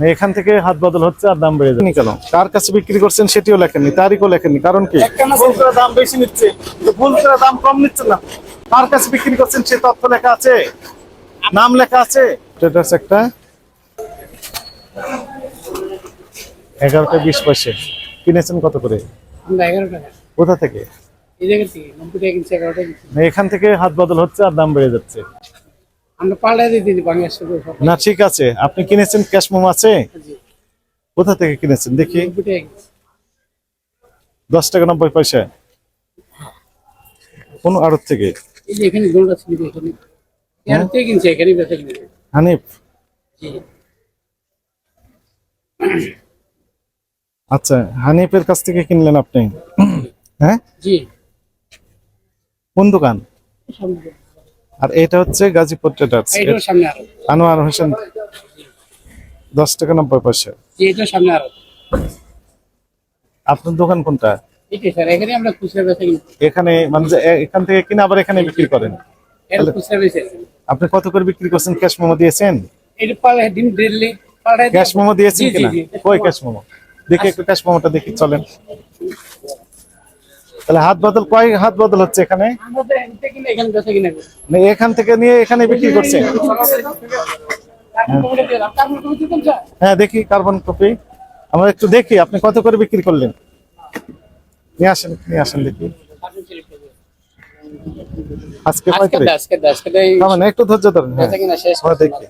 এখান থেকে হাত বদল হচ্ছে আর দাম বেড়ে যাচ্ছে। কেন? কার কাছে বিক্রি করছেন সেটিও লেখেননি তারিখও লেখেননি কারণ কি? দাম বেশি নিচ্ছে। ভুল করে দাম কম নিচ্ছে না। কার কাছে বিক্রি করছেন সে তথ্য লেখা আছে? নাম লেখা আছে? এটা একটা। এগারোটা বিশ পয়সা। কিনেছেন কত করে? আমরা এগারো টাকা কোথা থেকে? এই জায়গা থেকে নব্বই টাকা কিনছি এগারো টাকা কিনছি। না, এখান থেকে হাত বদল হচ্ছে আর দাম বেড়ে যাচ্ছে। আমরা পাল্টাই দিয়ে বাংলাদেশ না ঠিক আছে। আপনি কিনেছেন ক্যাশ মোমো আছে? কোথা থেকে কিনেছেন? দেখি। দশ টাকা নব্বই পয়সা। কোন আড়ত থেকে? এই যে এখানে দোলটা ছিল যে এখানে। এগারো থেকে কিনছি এখানে বেচা কিনছি। হানিফ। আচ্ছা হানিফের কাছ থেকে কিনলেন আপনি? হ্যাঁ? কোন দোকান? আর এটা হচ্ছে গাজীপুর ট্রেডার্স এইটার সামনে আরও। আনোয়ার হোসেন দশ টাকা নব্বই পয়সা। জি সামনে আরও। আপনার দোকান কোনটা? এখানে আমরা খুচরা বেচা কিনছি এখানে মানে যে এখান থেকে কিনে আবার এখানে বিক্রি করেন। এটা খুচরা বেচে আপনি কত করে বিক্রি করছেন? ক্যাশ মোমো দিয়েছেন? ক্যাশ মোমো দিয়েছেন কিনা? কই ক্যাশ মোমো? দেখি একটু ক্যাশ মোমোটা দেখি চলেন। তাহলে হাত বদল, কয় হাত বদল হচ্ছে এখানে? এখান থেকে কিনে এখানে থেকে নিয়ে এখানে বিক্রি স্যার। হ্যাঁ দেখি কার্বন কপি। আমরা একটু দেখি, আপনি কত করে বিক্রি করলেন? নিয়ে আসেন নিয়ে আসেন দেখি। আজকে মানে একটু ধৈর্য ধরেন হ্যাঁ। দেখি।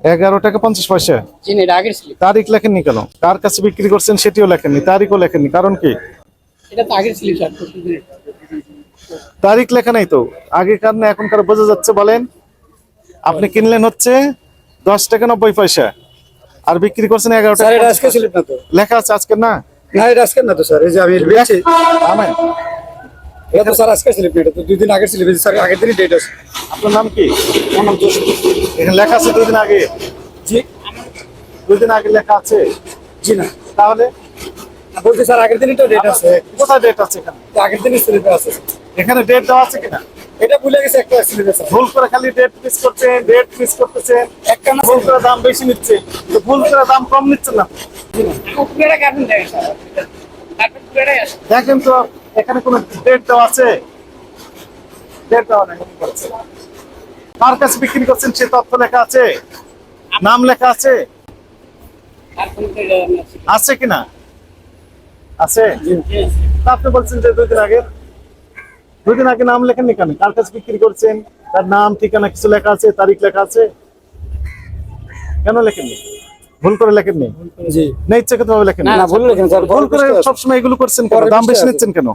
এগারো টাকা পঞ্চাশ পয়সা। তারিখ লেখেননি কেন? কার কাছে বিক্রি করছেন সেটিও লেখেননি, তারিখও লেখেননি, কারণ কি? এটা তো আগের স্লিপ স্যার তারিখ লেখা নাই তো। আগেকার না এখনকার বোঝা যাচ্ছে বলেন আপনি কিনলেন হচ্ছে দশ টাকা নব্বই পয়সা আর বিক্রি করছেন এগারো স্যার টাকা আজকে স্লিপ না তো। লেখা আছে আজকে না? না এটা আজকে না তো স্যার এই যে আমি বেচছি। আমেন। এটা তো স্যার আজকে স্লিপ এটা তো দুই দিন আগের স্লিপ স্যার আগের দিনই ডেট আছে। আপনার নাম কি? আমার নাম জোশ এখানে লেখা আছে দুই দিন আগে। জি। দুই দিন আগে লেখা আছে। জি না। তাহলে? বলছি স্যার আগের দিনই তো ডেট আছে। কোথায় ডেট আছে এখানে? আগের দিনই স্লিপে আছে এখানে ডেট দেওয়া আছে কিনা? এটা ভুলে গেছে একটা স্লিপে স্যার। ভুল করে খালি ডেট মিস করছেন ডেট মিস করতেছেন। একটা না ভুল করে দাম বেশি নিচ্ছে। তো ভুল করে দাম কম নিচ্ছে না। দেখেন তো এখানে কোনো ডেট দেওয়া আছে? ডেট দেওয়া নেই। কার কাছে বিক্রি করছেন সে তথ্য লেখা আছে? নাম লেখা আছি। আছে কিনা? আছে? আপনি বলছেন যে দুই দিন আগে দুই দিন আগে নাম লেখেননি কেন? কার কাছে বিক্রি করছেন? তার নাম ঠিকানা কিছু লেখা আছে? তারিখ লেখা আছে? কেন লেখেননি? ভুল করে লেখেননি? জি। না ইচ্ছাকৃত ভাবে লেখেন না ভুল লেখেন স্যার ভুল করে সবসময় এগুলো করছেন কেন? দাম বেশি নিচ্ছেন কেন?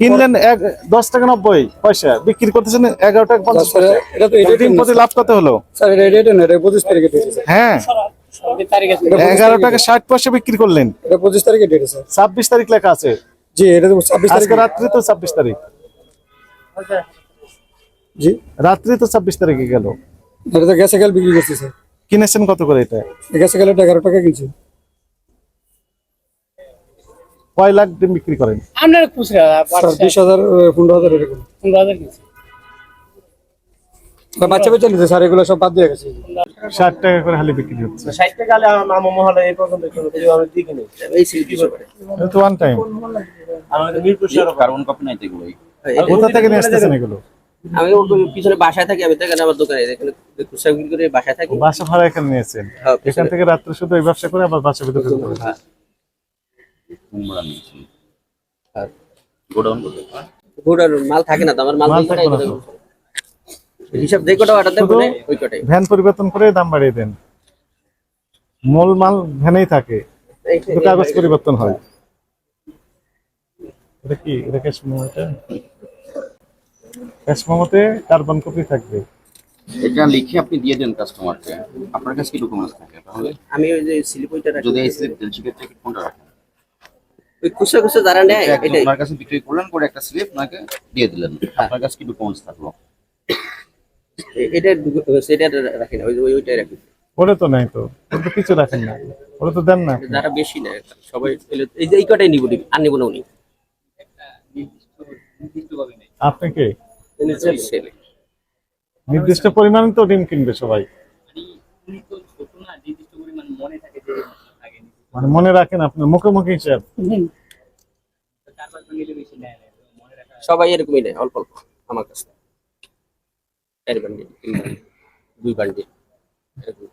কিনলেন এক দশ টাকা নব্বই পয়সা বিক্রি করতেছেন এগারো টাকা পঞ্চাশ পয়সা। এটা তো প্রতি লাভ কত হলো? স্যার এটা ডেট না এটা পঁচিশ তারিখে হ্যাঁ। এগারো টাকা ষাট পয়সা বিক্রি করলেন। এটা পঁচিশ তারিখে ডেট আছে। ছাব্বিশ তারিখ লেখা আছে। জি এটা তো ছাব্বিশ আজকে রাত্রি তো ছাব্বিশ তারিখ। জি। রাত্রি তো ছাব্বিশ তারিখে গেল। এটা তো গ্যাসে গেল বিক্রি করছি স্যার কিনেছেন কত করে এটা? গ্যাসে গেলে এগারো টাকা কিনছি। কয় লাখ বিক্রি করেন? আপনার খুচরা স্যার বিশ হাজার পনেরো হাজার এরকম। পনেরো হাজার কিনছি। বাচ্চা বাচ্চা নিতে স্যার এগুলো সব বাদ দিয়ে গেছে। ষাট টাকা করে হালি বিক্রি হচ্ছে। ষাট টাকা হলে আমার মামা মহলে এই পর্যন্ত কোনো কিছু আমি দিকে নেই এই সিটি তো ওয়ান টাইম আমাদের মিরপুর শহর। কার্বন কপি নাই তো এগুলোই কোথা থেকে নিয়ে আসতেছেন এগুলো? আমি ওর পিছনে বাসায় থাকি আমি এখানে আমার দোকানে এখানে বিক্রি করে বাসায় থাকি। বাসা ভাড়া এখানে নিয়েছেন? হ্যাঁ, এখান থেকে রাত্রে শুধু এই ব্যবসা করে আবার বাসা ভিতরে ঢুকতে হ্যাঁ। কুমড়া নিয়েছি আর গোডাউন করতে মাল থাকে না তো আমার মাল থাকে না। হিসাব যে কটা অর্ডার দেয় বলে ওই কটাই। ভ্যান পরিবর্তন করে দাম বাড়িয়ে দেন। মূল মাল ভ্যানেই থাকে কাগজ পরিবর্তন হয়। এটা কি? এটা ক্যাশ মেমো এটা? ক্যাশ মেমোতে কার্বন কপি থাকবে। এটা লিখে আপনি দিয়ে দেন কাস্টমারকে আপনার কাছে কি ডকুমেন্টস থাকে তাহলে? আমি ওই যে স্লিপ ওইটা রাখি। যদি এই স্লিপ দেন সেক্ষেত্রে কি কোনটা রাখেন? ওই যারা নেয় একটা আপনার কাছে বিক্রি করলেন করে একটা স্লিপ আপনাকে দিয়ে দিলেন। আপনার কাছে কি ডকুমেন্টস থাকল? এটা সেটা রাখি না ওই ওই- ওইটাই রাখি ওরে তো নাই তো ওরে তো কিছু রাখেন না ওরে তো দেন না। আপনি। যারা বেশি নেয় সবাই এই যে এই কটাই নিব আর নিব না উনি। আপনি কি? ছেলে। নির্দিষ্ট পরিমাণে তো ডিম কিনবে সবাই। মানে মনে রাখেন আপনার মুখে মুখে হিসাব সবাই এরকমই নেয় অল্প অল্প আমার কাছে। চার বান্ডিল তিন বান্ডিল দুই বান্ডিল এরকম।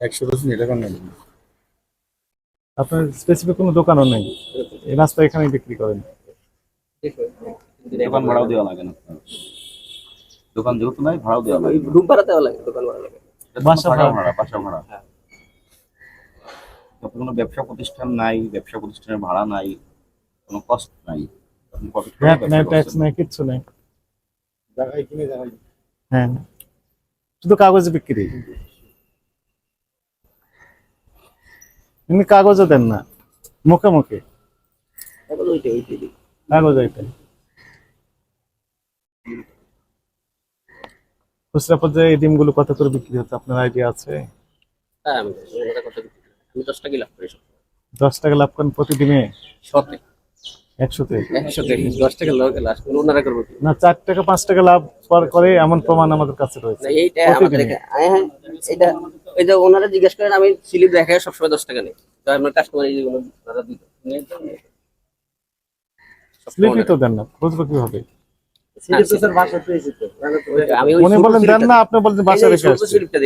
একশো রসুন এটা কোন আপনার স্পেসিফিক কোনো দোকানও নেই। এই রাস্তা এখানে বিক্রি করেন। দোকান ভাড়াও দেওয়া লাগে না দোকান যেহেতু নাই ভাড়াও দেওয়া লাগে রুম ভাড়া দেওয়া লাগে দোকান ভাড়া লাগে। বাসা ভাড়া। বাসা ভাড়া। হ্যাঁ। আপনার কোনো ব্যবসা প্রতিষ্ঠান নাই ব্যবসা প্রতিষ্ঠানের ভাড়া নাই কোনো কষ্ট নাই। ট্যাক্স নাই কিচ্ছু নেই। জায়গায় কিনে জায়গায় হ্যাঁ। শুধু কাগজ বিক্রি? এমনি কাগজও দেন না? মুখে মুখে? ওইটাই কাগজ এটা খুচরা পর্যায়ে এই ডিমগুলো কত করে বিক্রি হচ্ছে? আপনার আইডিয়া আছে? হ্যাঁ আমি দশ টাকা লাভ করি দশ টাকা লাভ করেন প্রতি ডিমে একশোতে একশোতে দশ টাকা লাভ লাভ ওনারা করব না চার টাকা পাঁচ টাকা লাভ করে এমন প্রমাণ আমাদের কাছে রয়েছে। এইটা আমাদের হ্যাঁ এটা এই যে ওনারা জিজ্ঞেস করেন আমি স্লিপ দেখায় সবসময় দশ টাকা নেই। তো আমার কাস্টমার এই যেগুলো ওনারা দিত নিয়ে যান, নিয়ে যান। সবসময় স্লিপই তো দেন না বুঝব কীভাবে? আমি ওই বলেন দেন না আপনি বলছেন বাসা রেখে স্লিপটা